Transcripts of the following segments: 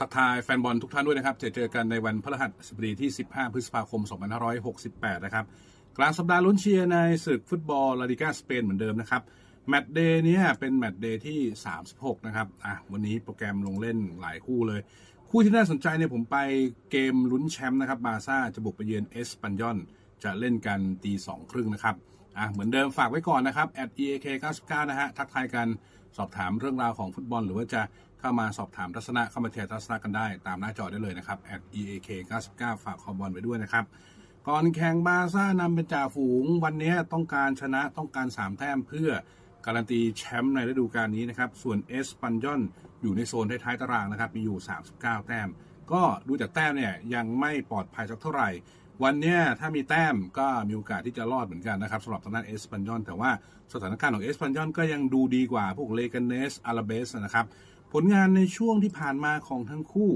ทักทายแฟนบอลทุกท่านด้วยนะครับ จะเจอกันในวันพฤหัสบดีที่ 15 พฤษภาคม 2568 นะครับ กลางสัปดาห์ลุ้นเชียร์ในศึกฟุตบอลลาลิกาสเปนเหมือนเดิมนะครับ แมตช์เดย์นี้เป็นแมตช์เดย์ที่ 36 นะครับ อะ วันนี้โปรแกรมลงเล่นหลายคู่เลย คู่ที่น่าสนใจเนี่ยผมไปเกมลุ้นแชมป์นะครับ บาซ่าจะบุกไปเยือนเอสปันยอน จะเล่นกันตีสองครึ่งนะครับ อะเหมือนเดิมฝากไว้ก่อนนะครับ at eak 99นะฮะ ทักทายกันสอบถามเรื่องราวของฟุตบอล หรือว่าจะเข้ามาสอบถามทัศนะเข้ามาแชร์ทัศนะกันได้ ตามหน้าจอได้เลยนะครับ at eak 99ฝากคอมบอลไว้ด้วยนะครับ ก่อนแข่งบาซ่านำเป็นจ่าฝูง วันนี้ต้องการชนะต้องการ 3 แต้มเพื่อการันตีแชมป์ในฤดูกาลนี้นะครับ ส่วนเอสปันยอนอยู่ในโซนท้ายๆตารางนะครับ มีอยู่ 39 แต้ม ก็ดูจากแต้มเนี่ยยังไม่ปลอดภัยสักเท่าไหร่ วันนี้ถ้ามีแต้มก็มีโอกาสที่จะรอดเหมือนกันนะครับสำหรับทางด้านเอสปันยอนแต่ว่าสถานการณ์ของเอสปันยอนก็ยังดูดีกว่าพวกเลกาเนสอาราเบสนะครับผลงานในช่วงที่ผ่านมาของทั้งคู่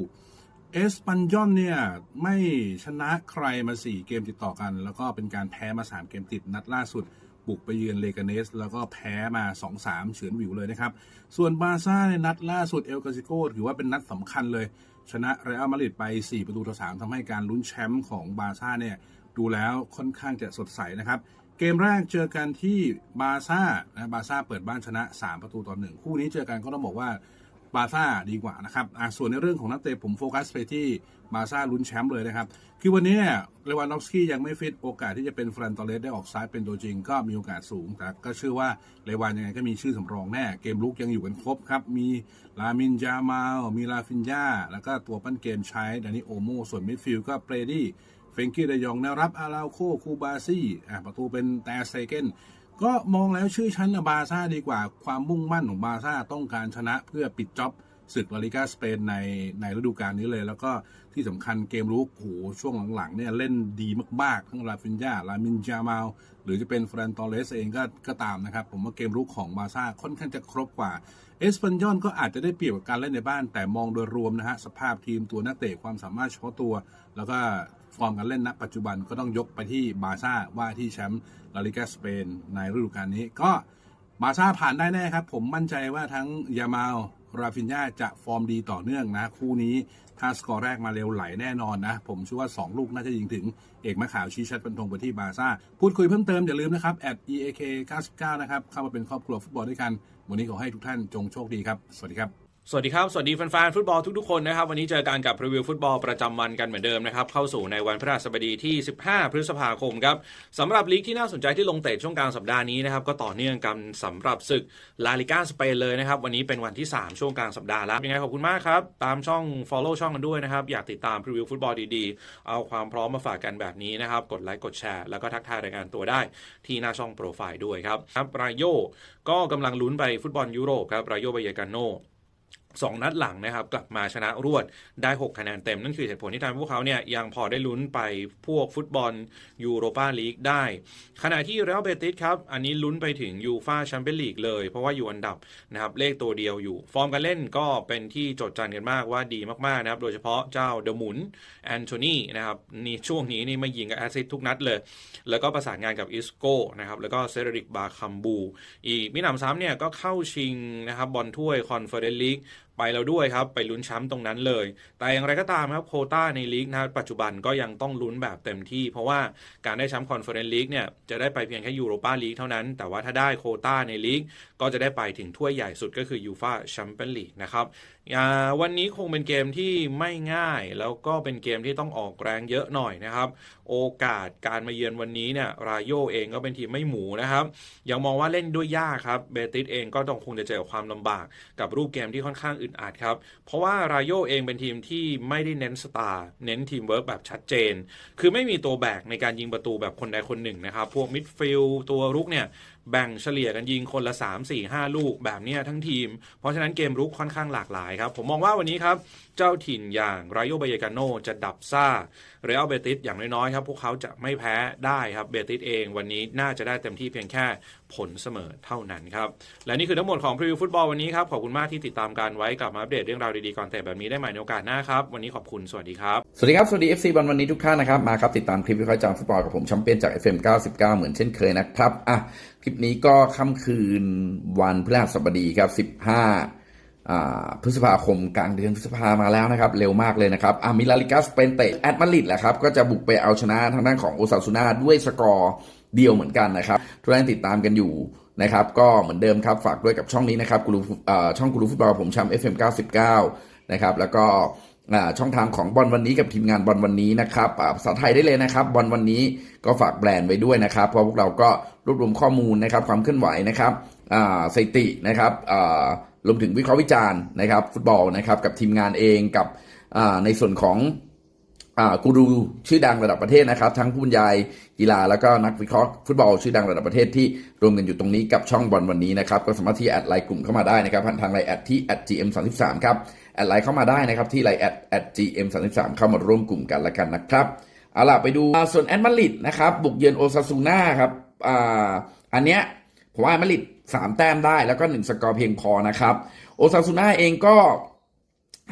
เอสปันยอนเนี่ยไม่ชนะใครมา 4 เกมติดต่อกัน แล้วก็เป็นการแพ้มา 3 เกมติดนัดล่าสุด บุกไปเยือนเลกาเนส แล้วก็แพ้มา 2-3 เฉือนวิวเลยนะครับ ส่วนบาร์ซ่าในนัดล่าสุดเอลกาซิโกถือว่าเป็นนัดสำคัญเลย ชนะเรอัลมาดริดไป 4 ประตูต่อ 3ทำให้การลุ้นแชมป์ของบาร์ซ่าเนี่ยดูแล้วค่อนข้างจะสดใสนะครับ เกมแรกเจอกันที่บาร์ซ่านะบาร์ซ่าเปิดบ้านชนะ 3 ประตูต่อหนึ่งคู่นี้เจอกันก็ต้องบอกว่า บาซ่าดีกว่านะครับอะส่วนในเรื่องของนักเตะผมโฟกัสไปที่บาซ่าลุ้นแชมป์เลยนะครับ คือวันนี้เนี่ยเลวานดอฟสกี้ยังไม่ฟิตโอกาสที่จะเป็นฟรานตอเลสได้ออกซ้ายเป็นตัวจริง ก็มีโอกาสสูง แต่ก็เชื่อว่าเลวานยังไงก็มีชื่อสำรองแน่ เกมลุกยังอยู่กันครบครับ มีลามินจามาลมีลาฟินยาแล้วก็ตัวปั้นเกมใช้ดานิโอโมส่วนมิดฟิลด์ก็เปรดี้เฟงกี้เดยองแนวรับอาราโคคูบาซี่อะประตูเป็นแต่เซเกน ก็มองแล้วชื่อชั้นบาซ่าดีกว่าความมุ่งมั่นของบาซ่าต้องการชนะเพื่อปิดจ็อบ ศึกลาลิกาสเปนในในฤดูกาลนี้เลย แล้วก็ที่สำคัญเกมรุกโหช่วงหลังๆเนี่ยเล่นดีมากๆ ทั้งลาฟินยาลามินจามาลหรือจะเป็นฟรานตอเลสเองก็ก็ตามนะครับ ผมว่าเกมรุกของบาซ่าค่อนข้างจะครบกว่าเอสปันยอนก็อาจจะได้เปรียบกับการเล่นในบ้าน แต่มองโดยรวมนะฮะสภาพทีมตัวนักเตะความสามารถเฉพาะตัว แล้วก็ฟอร์มการเล่นณปัจจุบันก็ต้องยกไปที่บาซ่าว่าที่แชมป์ลาลิกาสเปนในฤดูกาลนี้ก็บาซ่าผ่านได้แน่ครับ ผมมั่นใจว่าทั้งยามาล ราฟินญาจะฟอร์มดีต่อเนื่องนะ คู่นี้ถ้าสกอร์แรกมาเร็วไหลแน่นอนนะ ผมเชื่อว่า 2 ลูกน่าจะยิงถึงเอกมะขาวชี้ชัดเป็นธงไปที่บาร์ซ่า พูดคุยเพิ่มเติมอย่าลืมนะครับ at eak 99นะครับ เข้ามาเป็นครอบครัวฟุตบอลด้วยกัน วันนี้ขอให้ทุกท่านจงโชคดีครับ สวัสดีครับ สวัสดีครับ สวัสดีแฟนๆฟุตบอลทุกๆคนนะครับ วันนี้เจอกันกับรีวิวฟุตบอลประจำวันกันเหมือนเดิมนะครับ เข้าสู่ในวันพฤหัสบดีที่ 15 พฤษภาคมครับสำหรับลีกที่น่าสนใจที่ลงเตะช่วงกลางสัปดาห์นี้นะครับ ก็ต่อเนื่องกันสำหรับศึกลาลิก้าสเปนเลยนะครับ วันนี้เป็นวันที่ 3 ช่วงกลางสัปดาห์แล้วยังไงขอบคุณมากครับ ตามช่อง Follow ช่องกันด้วยนะครับ อยากติดตามรีวิวฟุตบอลดีๆ เอาความพร้อมมาฝากกันแบบนี้นะครับ กดไลค์ กดแชร์ แล้วก็ทักทายรายงานตัวได้ที่หน้าช่องโปรไฟล์ด้วยครับครับรายโยก็กำลังลุ้นไปฟุตบอลยุโรปครับรายโยบายกาโน สองนัดหลังนะครับ กลับมาชนะรวดได้ 6 คะแนนเต็ม นั่นคือเหตุผลที่ทำให้พวกเขาเนี่ยยังพอได้ลุ้นไปพวกฟุตบอลยูโรปาลีกได้ ขณะที่เรอัลเบติสครับ อันนี้ลุ้นไปถึงยูฟาแชมเปี้ยนลีกเลย เพราะว่าอยู่อันดับนะครับเลขตัวเดียวอยู่ ฟอร์มการเล่นก็เป็นที่โจดจันกันมากว่าดีมากๆนะครับ โดยเฉพาะเจ้าเดอมุนแอนโทนีนะครับนี่ช่วงนี้นี่มายิงกับแอซิสต์ทุกนัดเลย แล้วก็ประสานงานกับอิสโก้นะครับแล้วก็เซเริกบาคัมบู อีกมิหนำซ้ำเนี่ยก็เข้าชิงนะครับบอลถ้วยคอนเฟอเรนซ์ลีก ไปแล้วด้วยครับ ไปลุ้นแชมป์ตรงนั้นเลย แต่อย่างไรก็ตามครับโคต้าในลีกนะปัจจุบันก็ยังต้องลุ้นแบบเต็มที่ เพราะว่าการได้แชมป์คอนเฟอเรนซ์ลีกเนี่ยจะได้ไปเพียงแค่ยูโรปาลีกเท่านั้น แต่ว่าถ้าได้โคต้าในลีกก็จะได้ไปถึงถ้วยใหญ่สุดก็คือยูฟาแชมเปี้ยนลีกนะครับวันนี้คงเป็นเกมที่ไม่ง่าย แล้วก็เป็นเกมที่ต้องออกแรงเยอะหน่อยนะครับ โอกาสการมาเยือนวันนี้เนี่ยรายโยเองก็เป็นทีมไม่หมูนะครับ ยังมองว่าเล่นด้วยยากครับเบติสเองก็ต้องคงจะเจอความลำบากกับรูปเกมที่ค่อนข้างอึดอัดครับ เพราะว่ารายโยเองเป็นทีมที่ไม่ได้เน้นสตาร์เน้นทีมเวิร์กแบบชัดเจน คือไม่มีตัวแบกในการยิงประตูแบบคนใดคนหนึ่งนะครับ พวกมิดฟิลด์ตัวรุกเนี่ย แบ่งเฉลี่ยกันยิงคนละ 3 4 5 ลูกแบบนี้ทั้งทีม เพราะฉะนั้นเกมรุกค่อนข้างหลากหลายครับ ผมมองว่าวันนี้ครับ เจ้าถิ่นอย่างไรโยเบเยกาโนจะดับซ่าเรอัลเบติสอย่างน้อยๆครับ พวกเขาจะไม่แพ้ได้ครับเบติสเองวันนี้น่าจะได้เต็มที่เพียงแค่ผลเสมอเท่านั้นครับ และนี่คือทั้งหมดของพรีวิวฟุตบอลวันนี้ครับ ขอบคุณมากที่ติดตามกันไว้กลับมาอัปเดตเรื่องราวดีๆก่อนแต่แบบนี้ได้ใหม่ในโอกาสหน้าครับ วันนี้ขอบคุณสวัสดีครับ สวัสดีครับ สวัสดี FC บอลวันนี้ทุกท่านนะครับ มาครับ ติดตามคลิปวิเคราะห์จามฟุตบอลกับผมแชมเปี้ยนจาก FM 99 เหมือนเช่นเคยนะครับอะคลิปนี้ก็ค่ำคืนวันพฤหัสบดีครับ 15พฤษภาคมกลางเดือนพฤษภามาแล้วนะครับ เร็วมากเลยนะครับอามิลาลิกาสเปนเตะแอดมาดริดแหละครับ ก็จะบุกไปเอาชนะทางด้านของโอซาซูนาด้วยสกอร์เดียวเหมือนกันนะครับ ทุกท่านติดตามกันอยู่นะครับ ก็เหมือนเดิมครับ ฝากด้วยกับช่องนี้นะครับกูรูช่องกูรูฟุตบอลผมแชมป์ FM 99 นะครับ แล้วก็ ช่องทางของบอลวันนี้กับทีมงานบอลวันนี้นะครับภาษาไทยได้เลยนะครับบอลวันนี้ก็ฝากแบรนด์ไว้ด้วยนะครับ เพราะพวกเราก็รวบรวมข้อมูลนะครับความเคลื่อนไหวนะครับสถิตินะครับรวมถึงวิเคราะห์วิจารณ์นะครับ ฟุตบอลนะครับกับทีมงานเองกับในส่วนของ กูรูชื่อดังระดับประเทศนะครับ ทั้งผู้บรรยายกีฬาแล้วก็นักวิเคราะห์ฟุตบอลชื่อดังระดับประเทศที่รวมกันอยู่ตรงนี้กับช่องบอลวันนี้นะครับ ก็สามารถที่แอดไลน์กลุ่มเข้ามาได้นะครับผ่านทางไลน์แอดที่ @gm33 ครับแอดไลน์เข้ามาได้นะครับที่ไลน์แอด @gm33 เข้ามาร่วมกลุ่มกันละกันนะครับเอาล่ะไปดูส่วนแอดมาริดนะครับบุกเยือนโอซาซูน่าครับอ่าอันเนี้ยผมว่าแอดมาริดสามแต้มได้แล้วก็หนึ่งสกอร์เพียงพอนะครับโอซาซูน่าเองก็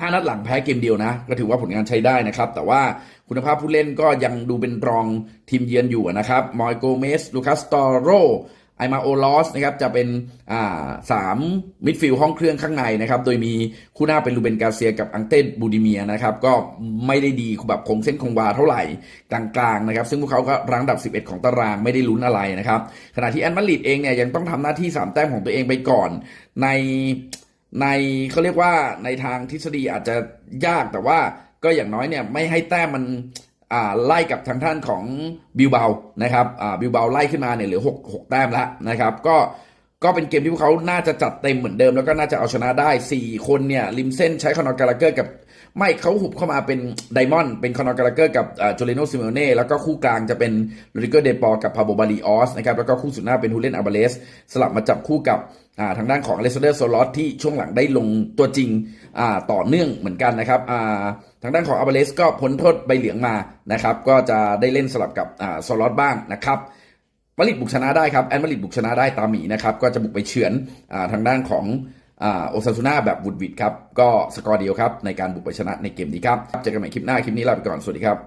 ห้านัดหลังแพ้เกมเดียวนะ ก็ถือว่าผลงานใช้ได้นะครับ แต่ว่าคุณภาพผู้เล่นก็ยังดูเป็นรองทีมเยือนอยู่นะครับ มอยโกเมส ลูคัสตอโรไอมาโอลอสนะครับจะเป็นอ่าสามมิดฟิลด์ห้องเครื่องข้างในนะครับโดยมีคู่หน้าเป็นลูเบนกาเซียกับอังเต้บูดิเมียนะครับก็ไม่ได้ดีแบบคงเส้นคงวาเท่าไหร่กลางๆนะครับซึ่งพวกเขาก็รังดับ 11 ของตารางไม่ได้ลุ้นอะไรนะครับขณะที่แอนมาริดเองเนี่ยยังต้องทำหน้าที่ 3 แต้มของตัวเองไปก่อนใน ในเขาเรียกว่าในทางทฤษฎีอาจจะยากแต่ว่าก็อย่างน้อยเนี่ยไม่ให้แต้มมันไล่กับทางท่านของบิวเบานะครับบิวเบาไล่ขึ้นมาเนี่ยเหลือ6 6แต้มแล้วนะครับ ก็ก็เป็นเกมที่พวกเขาน่าจะจัดเต็มเหมือนเดิม แล้วก็น่าจะเอาชนะได้ 4 คนเนี่ยริมเส้นใช้คอนอร์กาลาเกอร์กับไม่เขาหุบเข้ามาเป็นไดมอนด์เป็นคอนอร์กาลาเกอร์กับโจเลโนซิเมเน่แล้วก็คู่กลางจะเป็นโรดิโกเดปอร์กับพาโบบาริออสนะครับแล้วก็คู่สุดหน้าเป็นฮูเลนอาบาเลสสลับมาจับคู่กับ ทางด้านของอเลสเดอร์โซลอสที่ช่วงหลังได้ลงตัวจริงอ่าต่อเนื่องเหมือนกันนะครับอ่าทางด้านของอาบาเลสก็พ้นโทษใบเหลืองมานะครับ ก็จะได้เล่นสลับกับอ่าโซลอสบ้างนะครับมาริดบุกชนะได้ครับแอนมาริดบุกชนะได้ตามหมีนะครับ ก็จะบุกไปเฉือนอ่าทางด้านของโอซาซูน่าแบบวุดวิดครับ ก็สกอร์เดียวครับ ในการบุกไปชนะในเกมนี้ครับ เจอกันใหม่คลิปหน้าคลิปนี้ลาไปก่อน สวัสดีครับ